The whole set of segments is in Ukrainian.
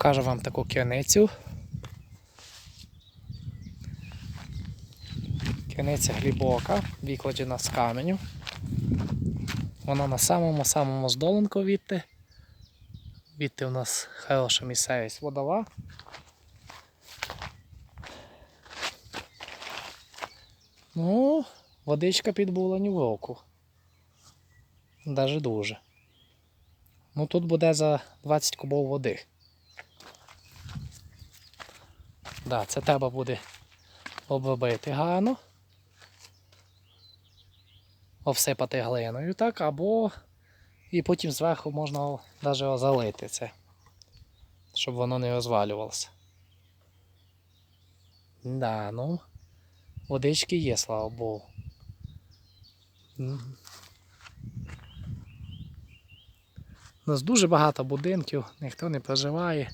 Покажу вам таку криницю. Криниця глибока, викладена з каменю. Вона на самому-самому здоленку відти. Відти у нас хороша місцевість водова. Ну, водичка підбула ні в року. Даже дуже. Ну тут буде за 20 кубов води. Да, це треба буде обробити гарно. Обсипати глиною, так, або і потім зверху можна навіть залити це, щоб воно не розвалювалося. Да, ну, водички є, слава Богу. У нас дуже багато будинків, ніхто не проживає.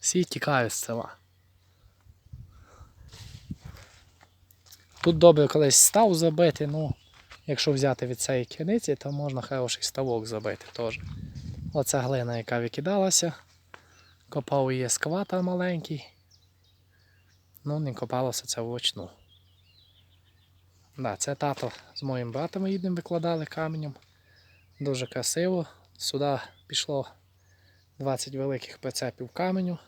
Всі тікають з села. Тут добре колись став забити, ну, якщо взяти від цієї криниці, то можна хороший ставок забити теж. Оця глина, яка викидалася. Копав її скватер маленький. Ну, не копалося це вручну. Да, це тато з моїм братом їдемо викладали каменем. Дуже красиво. Сюди пішло 20 великих прицепів каменю.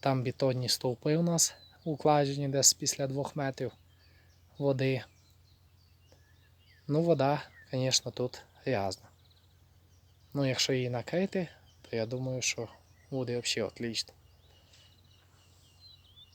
Там бетонні стовпи у нас укладені десь після 2 метрів води. Ну, вода, звісно, тут грязна. Ну, якщо її накрити, то я думаю, що буде взагалі отлично.